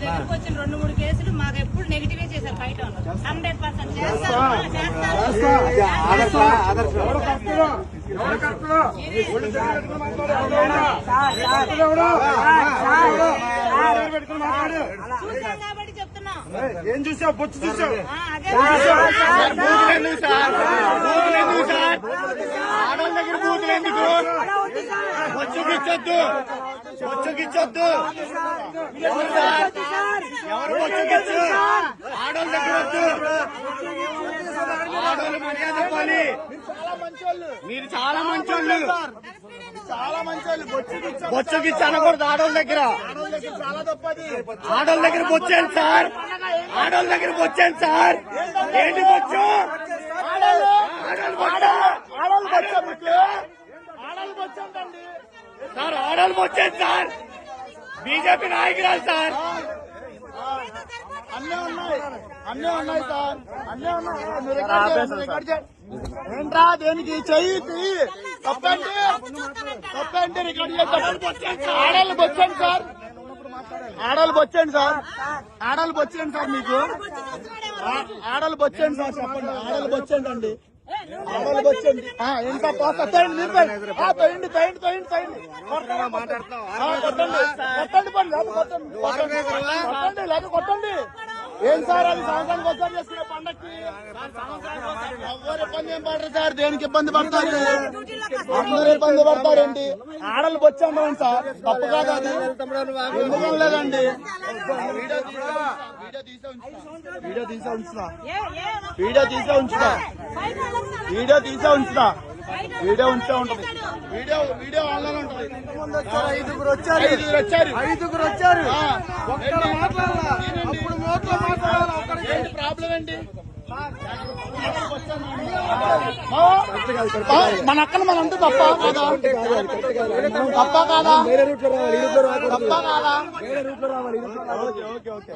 దగ్గరకు వచ్చిన రెండు మూడు కేసులు మాకు ఎప్పుడు నెగిటివే చేశారు బయట హండ్రెడ్ పర్సెంట్ చూసాం కాబట్టి చెప్తున్నాం. ఏం చూసావు? బొచ్చు చూసావు? ఆడవాళ్ళ దగ్గర బూతులు ఎందుకు? బొచ్చుకిచ్చొద్దు బొచ్చుకిచ్చొద్దు ఎవరు సార్ ఎవరు బొచ్చుకిచ్చు ఆడవాళ్ళ మీరు చాలా. మంచోళ్ళు చాలా మంచి వాళ్ళు బొచ్చు అనకూడదు ఆడవాళ్ళ దగ్గర చాలా. తప్పది ఆడవాళ్ళ దగ్గర బొచ్చాను సార్ ఆడవాళ్ళ దగ్గర బొచ్చాను సార్ ఏంటి బొచ్చు సార్ ఆడవాళ్ళు వచ్చాను సార్ బీజేపీ నాయకురాలు సార్. అన్నీ ఉన్నాయి. అన్నీ ఉన్నాయి సార్. అన్నీ ఉన్నాయి. ఏంట్రా దేనికి? చెయ్యి చెయ్యి తప్పండి. తప్పండి. రికార్డ్ చేస్తాం ఆడవాళ్ళు బొచ్చండి సార్. ఆడవాళ్ళు బొచ్చండి సార్. ఆడవాళ్ళు బొచ్చండి సార్ మీకు. ఆడవాళ్ళు బొచ్చండి సార్. చెప్పండి. ఆడవాళ్ళు బొచ్చండి అండి. ఆడవాళ్ళు బొచ్చండి. ఆ, ఎంత పోస్తా? తోయండి మీరు తోయండి. తోయండి తోయండి తోయండి కొట్టండి లేకపోతే కొట్టండి కొట్టండి కొట్టండి ఏం సార్ అది సంవత్సరానికి ఒకసారి చేసుకునే పండక్కి ఎవరు ఇబ్బంది ఏం పడరు సార్ దేనికి ఇబ్బంది పడతారు అందరూ ఇబ్బంది పడతారేంటి ఆడలు వచ్చాం సార్ తప్పు కాదు అది ఎందుకు లేదండి వీడియో తీసా ఉంచుతా వీడియో తీసా ఉంచుతా వీడియో తీసా ఉంచుతా వీడియో ఉంచా ఉంటది. వీడియో వీడియో ఆన్లైన్ ఉంటది. ఐదుగురు వచ్చారు. ఐదుగురు వచ్చారు. ఐదుగురు వచ్చారు. అప్పుడు నోట్లో మాట్లాడాలి ఏంటి ప్రాబ్లం ఏంటి? ఆ? ఆ, మన అక్కన మనంతా తప్ప? కాదా తప్ప కాదా? తప్ప కాదా? Okay okay okay.